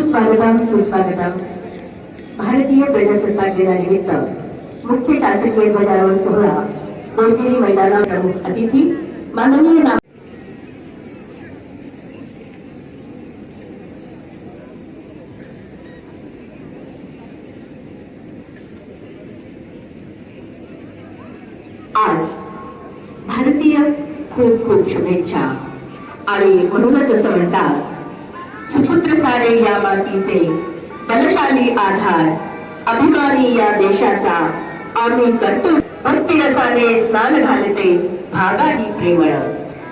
सुस्वागतम सुस्वागतम. भारतीय प्रजासत्ताक दिनानिमित्त मुख्य शासकीय ध्वजारोहण सोहळा कोणगिरी मैदाना प्रमुख अतिथी माननीय नाम आज भारतीय खूप खूप शुभेच्छा. आणि म्हणूनच असं म्हणतात सुपुत्र सारे या मातीचे बलशाली आधार. अभिमानी या देशाचा आम्ही करतो भक्तिरसाने स्नान घालते भागाही प्रेमळ.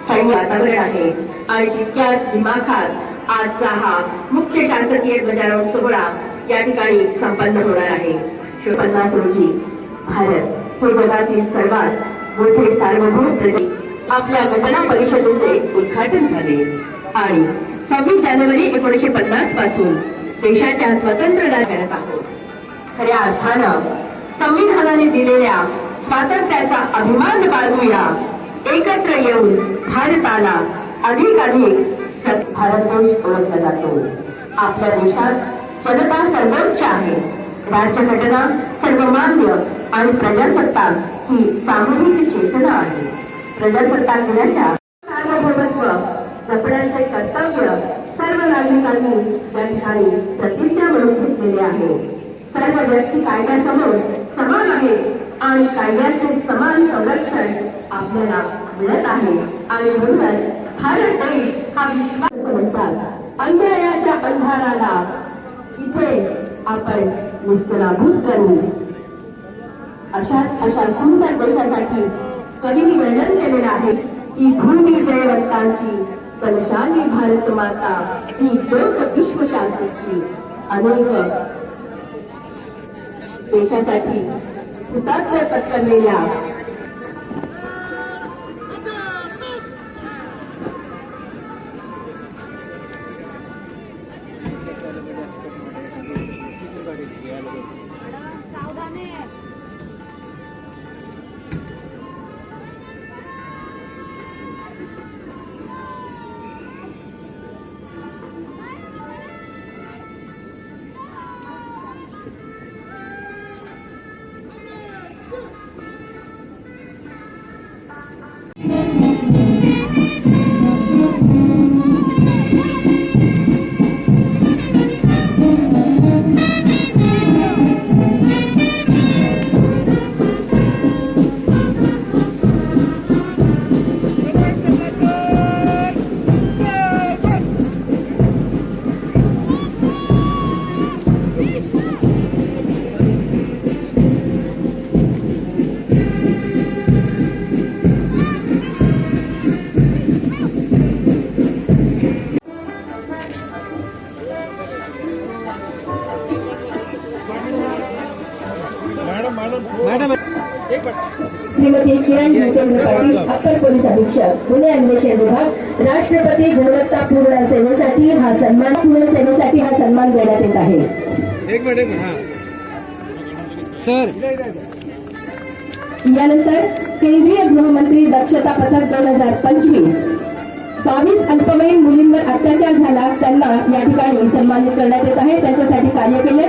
सैन्य वातावरण आहे. आणि तितक्याच दिमाखात आजचा हा मुख्य शासकीय ध्वजारोहण सोहळा या ठिकाणी संपन्न होणार आहे. पन्नास रोजी भारत. हे जगातील सर्वात मोठे सार्वभौम प्रदेश. आपल्या घटना परिषदेचे उद्घाटन झाले. आणि सव्वीस जानेवारी एकोणीशे पन्नासपासून देशाच्या स्वतंत्र राज्यात आहोत. खऱ्या अर्थानं संविधानाने दिलेल्या स्वातंत्र्याचा अभिमान बाळगूया. एकत्र येऊन भारताला अधिकाधिक अधिक भारत देश ओळखला जातो. आपल्या देशात जनता सर्वोच्च आहे. राज्यघटना सर्वमान्य आणि प्रजासत्ताक ही सामूहिक चेतना आहे. प्रजासत्ताक दिनाच्या जपण्याचे कर्तव्य सर्व नागरिकांनी या ठिकाणी प्रतिज्ञा म्हणून घेतलेले आहे. सर्व व्यक्ती कायद्यासमोर समान आहे आणि कायद्याचे समान संरक्षण आपल्याला मिळत आहे. आणि म्हणूनच भारत देश हा विश्वास म्हणतात. अन्यायाच्या अंधाराला इथे आपण निष्कलाभूत करू. अशा अशा सुंदर देशासाठी कवींनी वर्णन केलेलं आहे की भूमी जयवंतांची बलशाली भारत माता ही ज्योत विश्वशांतीची अनेक देशासाठी हुतात्म्य पत्करलेल्या श्रीमती किरण जितेंद्र पाटील अप्पर पोलीस अधीक्षक पुणे अन्वेषण विभाग राष्ट्रपती गुणवत्तापूर्ण सेवेसाठी हा सन्मान पूर्ण सेवेसाठी हा सन्मान देण्यात येत आहे. एक मिनिट सर. यानंतर केंद्रीय गृहमंत्री दक्षता पथक दोन हजार पंचवीस. बावीस अल्पवयीन मुलींवर अत्याचार झाला त्यांना या ठिकाणी सन्मानित करण्यात येत आहे. त्यांच्यासाठी कार्य केले.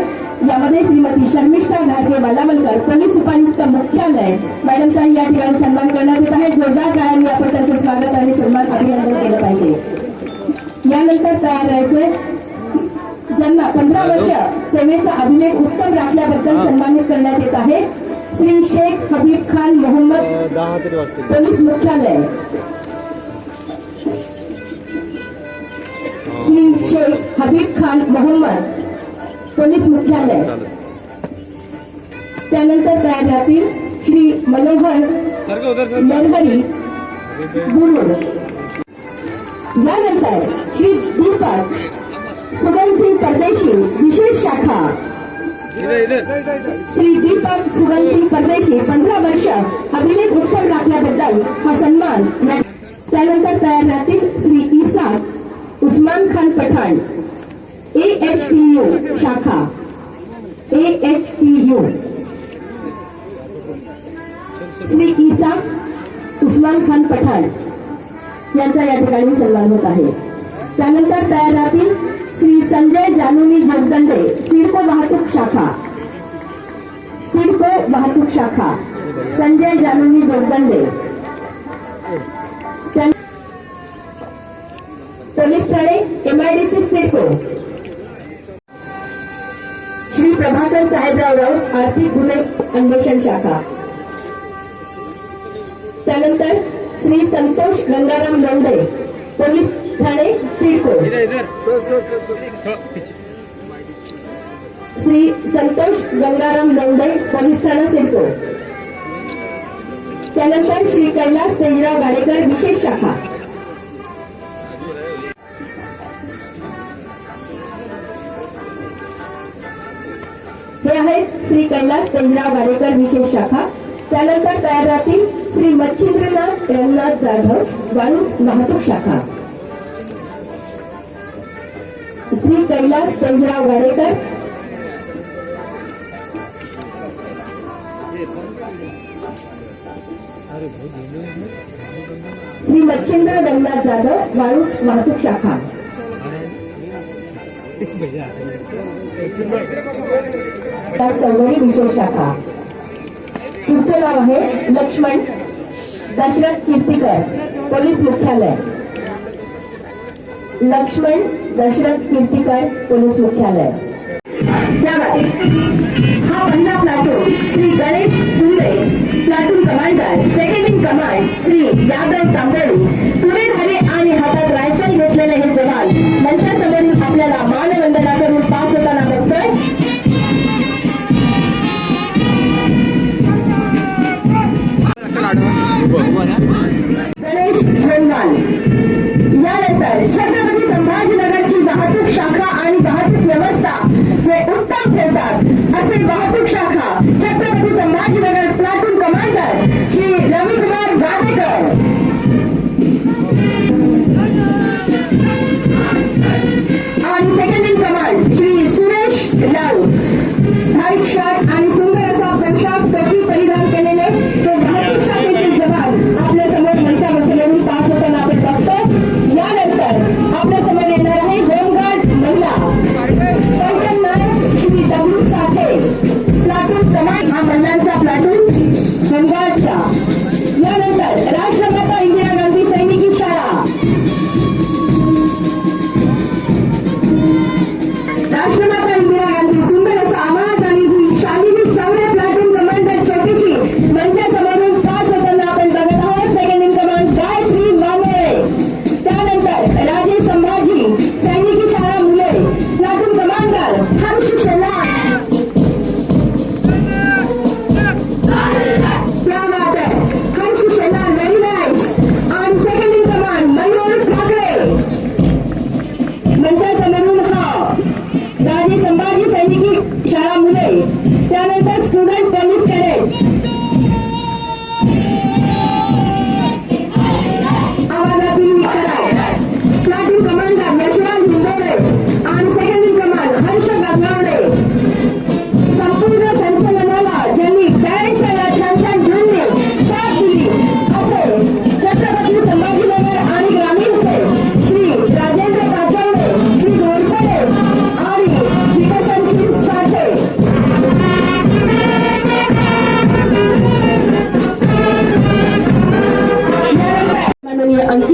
यामध्ये श्रीमती शर्मिष्ठा घारगे बालावलकर पोलीस उपायुक्त मुख्यालय. मॅडमचा या ठिकाणी सन्मान करण्यात येत आहे. जोरदार टाळ्यांनी आपण त्यांचं स्वागत आणि सन्मान अभिनंदन केलं पाहिजे. यानंतर तयार राहायचे ज्यांना पंधरा वर्ष सेवेचा अभिलेख उत्तम राखल्याबद्दल सन्मानित करण्यात येत आहे. श्री शेख हबीब खान मोहम्मद पोलीस मुख्यालय. श्री शेख हबीब खान मोहम्मद पोलीस मुख्यालय. त्यानंतर तयार राहतील श्री मनोहर नरहरी यानंतर श्री दीपक सुगन सिंग परदेशी विशेष शाखा. श्री दीपक सुगन सिंग परदेशी पंधरा वर्ष अभिलेख उत्तम राखल्याबद्दल हा सन्मान त्यानंतर तयार राहतील Shri Isa Usman Khan Pathan. A H T U शाखा. ए श्री ईसा उस्मान खान पठाण यांचा या ठिकाणी सन्मान होत आहे. त्यानंतर तयार राहतील श्री संजय जानूनी जगदंडे सिडको वाहतूक शाखा. सिडको वाहतूक शाखा. संजय जानूनी जगदंडे. आर्थिक गुन्हे अन्वेषण शाखा. त्यानंतर श्री संतोष गंगाराम लोंढे पोलीस ठाणे सिडको श्री संतोष गंगाराम लोंढे पोलीस ठाणा सिडको त्यानंतर श्री कैलास तेजराव गाडेकर विशेष शाखा. श्री कैलास तेजराव गाडेकर विशेष शाखा. त्यानंतर तयार राहतील श्री मच्छिंद्रनाथ रंगनाथ जाधव वाळूज वाहतूक शाखा. श्री कैलास तेजराव गाडेकर श्री मच्छिंद्र रंगनाथ जाधव वाळूज वाहतूक शाखा. विकास विशेष शाखा. पुढचं नाव आहे लक्ष्मण दशरथ कीर्तीकर पोलीस मुख्यालय. लक्ष्मण दशरथ कीर्तीकर पोलीस मुख्यालय.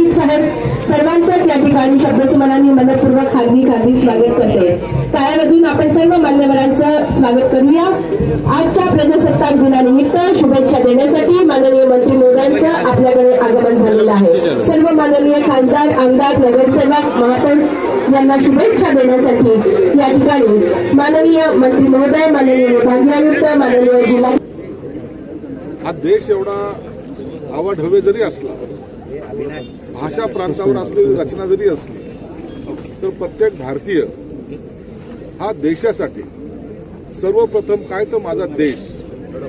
माननीय साहेब सर्वांचंच या ठिकाणी शब्दसुमनांनी मनपूर्वक खाली खाली स्वागत करते. काळामधून आपण सर्व मान्यवरांचं स्वागत करूया. आजच्या प्रजासत्ताक दिनानिमित्त शुभेच्छा देण्यासाठी माननीय मंत्री महोदयांचं आपल्याकडे आगमन झालेलं आहे. सर्व माननीय खासदार आमदार नगरसेवक महापौर यांना शुभेच्छा देण्यासाठी या ठिकाणी माननीय मंत्री महोदय माननीय विभागीय आयुक्त माननीय जिल्हा हा देश एवढा आवाढव्य जरी असला भाषा प्रांतावर असलेली रचना जरी असली तर प्रत्येक भारतीय हा देशासाठी सर्वप्रथम काय तर माझा देश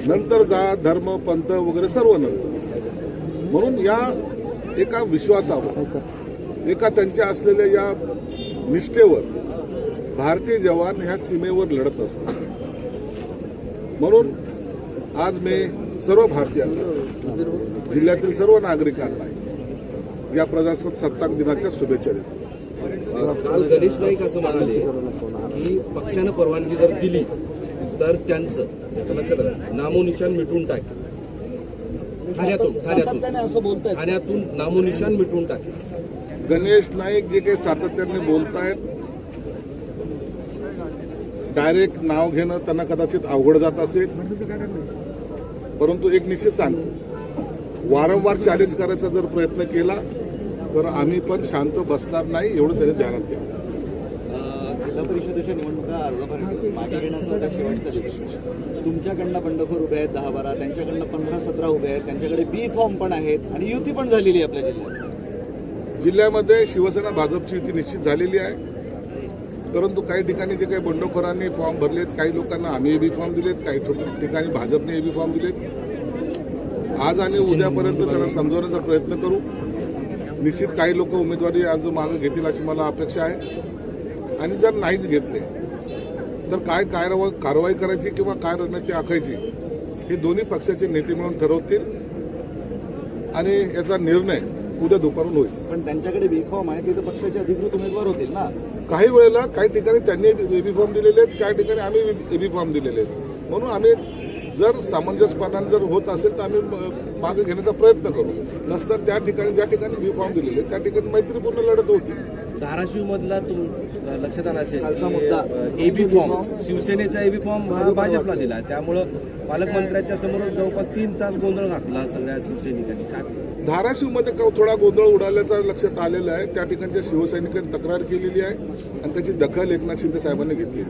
नंतर जात धर्म पंथ वगैरे सर्व नंतर. म्हणून या एका विश्वासावर एका त्यांच्या असलेल्या या निष्ठेवर भारतीय जवान ह्या सीमेवर लढत असतात. म्हणून आज मी सर्व भारतीयांना जिल्ह्यातील सर्व नागरिकांना या प्रजासत्ताक दिनाच्या शुभेच्छा देतो. काल गणेश नाईक असं म्हणाले की पक्षानं परवानगी जर दिली तर त्यांचं याचं लक्षात आलं नामोनिशान मिटून टाकेल ठाण्यातून ठाण्यातून. ठाण्यातून नामोनिशान मिटून टाकेल गणेश नाईक जे काही सातत्याने बोलतायत डायरेक्ट नाव घेणं त्यांना कदाचित अवघड जात असेल. परंतु एक निश्चित सांग वारंवार चॅलेंज करायचा जर प्रयत्न केला तर आम्ही पण शांत बसणार नाही एवढं त्यांनी ध्यानात घ्या जिल्हा परिषदेच्या निवडणुका अर्ज भरणे मागे घेण्याचा शेवटचा दिवस. तुमच्याकडनं बंडखोर उभे आहेत दहा बारा त्यांच्याकडनं पंधरा सतरा उभे आहेत त्यांच्याकडे बी फॉर्म पण आहेत आणि युती पण झालेली आहे आपल्या जिल्ह्यात. जिल्ह्यामध्ये शिवसेना भाजपची युती निश्चित झालेली आहे. परंतु काही ठिकाणी जे काही बंडखोरांनी फॉर्म भरलेत काही लोकांना आम्ही एबी फॉर्म दिलेत काही ठिक- ठिकाणी भाजपने एबी फॉर्म दिलेत. आज आणि उद्यापर्यंत त्यांना समजवण्याचा प्रयत्न करू. निश्चित काही लोक उमेदवारी अर्ज मागे घेतील अशी मला अपेक्षा आहे. आणि जर नाहीच घेतले तर काय कारवा कारवाई करायची किंवा काय रणनीती आखायची हे दोन्ही पक्षाचे नेते मिळून ठरवतील. आणि याचा निर्णय उद्या दुपारून होईल. पण त्यांच्याकडे बी फॉर्म आहे तिथे पक्षाचे अधिकृत उमेदवार होतील ना? काही वेळेला काही ठिकाणी त्यांनी एबी फॉर्म दिलेले आहेत काही ठिकाणी आम्ही एबी फॉर्म दिलेले आहेत. म्हणून आम्ही जर सामंजस्यपणाने जर होत असेल तर आम्ही मागे घेण्याचा प्रयत्न करू. नसतर त्या ठिकाणी ज्या ठिकाणी बी फॉर्म दिलेले त्या ठिकाणी मैत्रीपूर्ण लढत होती. धाराशिव मधला तुम लक्षात आला असेल. एबी फॉर्म शिवसेनेचा एबी फॉर्म हा भाजपला दिला. त्यामुळं पालकमंत्र्यांच्या समोर जवळपास तीन तास गोंधळ घातला सगळ्या शिवसैनिकांनी. काय धाराशिवमध्ये का थोडा गोंधळ उडाल्याचा लक्षात आलेला आहे. त्या ठिकाणच्या शिवसैनिकांनी तक्रार केलेली आहे आणि त्याची दखल एकनाथ शिंदे साहेबांनी घेतली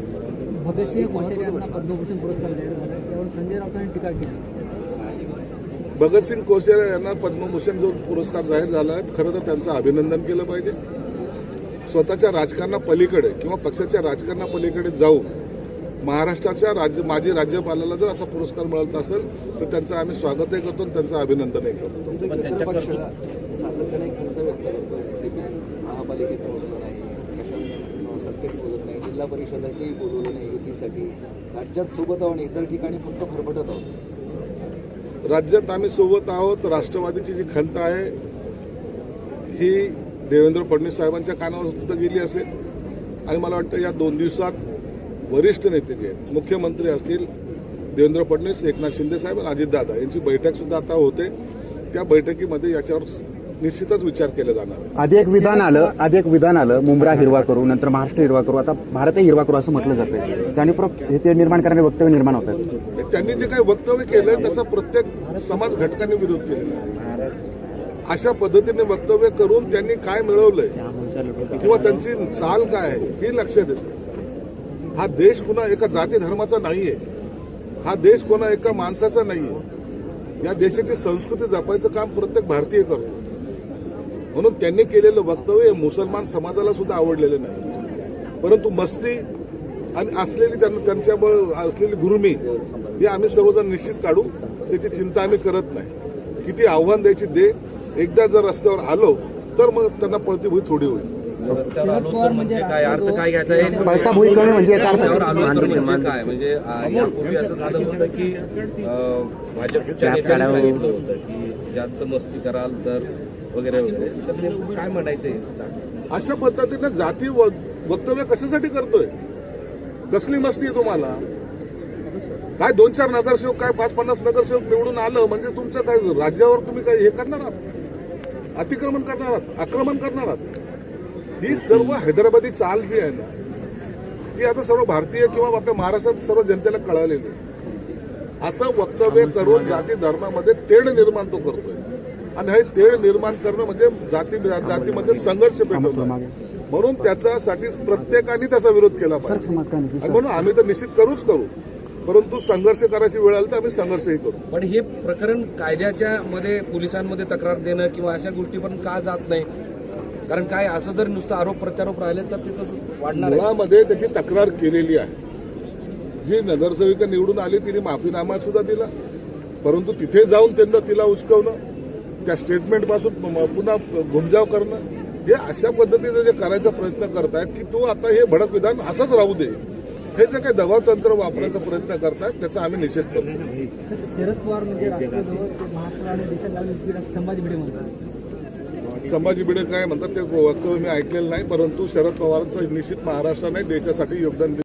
भगतसिंह कोश्यारी यांना पद्मभूषण पुरस्कार जाहीर झाला त्यावर संजय राऊतांनी टीका केली. भगतसिंग कोश्यारी यांना पद्मभूषण जो पुरस्कार जाहीर झाला आहे खरं तर त्यांचं अभिनंदन केलं पाहिजे. स्वतःच्या राजकारणापलीकडे किंवा पक्षाच्या राजकारणापलीकडे जाऊन महाराष्ट्राच्या राज्य माजी राज्यपालाला जर असा पुरस्कार मिळत असेल तर त्यांचं आम्ही स्वागतही करतो आणि त्यांचं अभिनंदनही करतो. जिल्हा परिषदेतही बोलवलं नाही युतीसाठी. राज्यात सोबत आहोत आणि इतर ठिकाणी फक्त फरफटत आहोत. राज्यात आम्ही सोबत आहोत. राष्ट्रवादीची जी खंत आहे ही देवेंद्र फडणवीस साहेबांच्या कानावर सुद्धा गेली असेल. आणि मला वाटतं या दोन दिवसात वरिष्ठ नेते जे आहेत मुख्यमंत्री असतील देवेंद्र फडणवीस एकनाथ शिंदे साहेब आणि अजितदादा यांची बैठक सुद्धा आता होते. त्या बैठकीमध्ये याच्यावर निश्चितच विचार केला जाणार आहे आधी एक विधान आलं आधी एक विधान आलं मुंब्रा हिरवा करू नंतर महाराष्ट्र हिरवा करू. आता भारतही हिरवा करू असं म्हटलं जातं त्याने हे ते निर्माण करणारे वक्तव्य निर्माण होत आहेत. त्यांनी जे काही वक्तव्य केलंय त्याचा प्रत्येक समाज घटकांनी विरोध केलेला आहे. अशा पद्धतीने वक्तव्य करून त्यांनी काय मिळवलंय किंवा त्यांची चाल काय आहे ही लक्षात येते हा देश कुणा एका जाती धर्माचा नाहीये. हा देश कोणा एका माणसाचा नाहीये. या देशाची संस्कृती जपायचं काम प्रत्येक भारतीय करतो. म्हणून त्यांनी केलेलं वक्तव्य हे मुसलमान समाजाला सुद्धा आवडलेलं नाही. परंतु मस्ती आणि असलेली त्यांना त्यांच्यामुळे असलेली गुरुमी ही आम्ही सर्वजण निश्चित काढू त्याची चिंता आम्ही करत नाही. किती आव्हान द्यायची दे एकदा जर रस्त्यावर आलो तर मग त्यांना पळती भुई थोडी होईल. रस्त्यावर आलो तर म्हणजे काय अर्थ काय घ्यायचा? म्हणजे याचा अर्थ. रस्त्यावर आलो तर म्हणजे काय? म्हणजे आ, यापूर्वी असं झालं होतं की अ, भाजपच्या नेत्यांनी सांगितलं होतं की जास्त मस्ती कराल तर वगैरे वगैरे. तर नेमकं काय म्हणायचंय? अशा पद्धतीने जाती व- वक्तव्य कशासाठी करतोय? कसली मस्ती आहे तुम्हाला? काय दोन चार नगरसेवक काय पाच पन्नास नगरसेवक निवडून आलं म्हणजे तुमचं काय राज्यावर तुम्ही काय हे करणार आहात? अतिक्रमण करणार आहात? आक्रमण करणार आहात? ही सर्व हैदराबादी चाल जी आहे ना ती आता सर्व भारतीय किंवा आपल्या महाराष्ट्रात सर्व जनतेला कळालेली आहे. असं वक्तव्य करून जाती धर्मामध्ये तेढ निर्माण तो करतोय. आणि हे तेढ निर्माण करणं म्हणजे जाती जातीमध्ये संघर्ष पेटवणं. म्हणून त्याच्यासाठी प्रत्येकाने त्याचा विरोध केला पाहिजे. म्हणून आम्ही तर निश्चित करूच करू. परंतु संघर्ष करायची वेळ आली तर आम्ही संघर्षही करू. पण हे प्रकरण कायद्याच्या मध्ये पोलिसांमध्ये तक्रार देणं किंवा अशा गोष्टी पण का जात नाही? कारण काय असं जर नुसतं आरोप प्रत्यारोप राहिले तर त्याचं वाढणार आहे. मुळामध्ये त्याची तक्रार केलेली आहे. जी नगरसेविका निवडून आली तिने माफीनामा सुद्धा दिला. परंतु तिथे जाऊन त्यांना तिला उचकवणं त्या स्टेटमेंटपासून पुन्हा घुमजाव करणं हे अशा पद्धतीने जे करायचा प्रयत्न करतायत की तू आता हे भडक विधान असंच राहू दे. हे जे काही दबाव तंत्र वापरायचा प्रयत्न करतायत त्याचा आम्ही निषेध करतो. शरद पवार म्हणजे संभाजी भिडे काय म्हणतात ते वक्तव्य मी ऐकलेलं नाही परंतु शरद पवारांचं निश्चित महाराष्ट्राने देशासाठी योगदान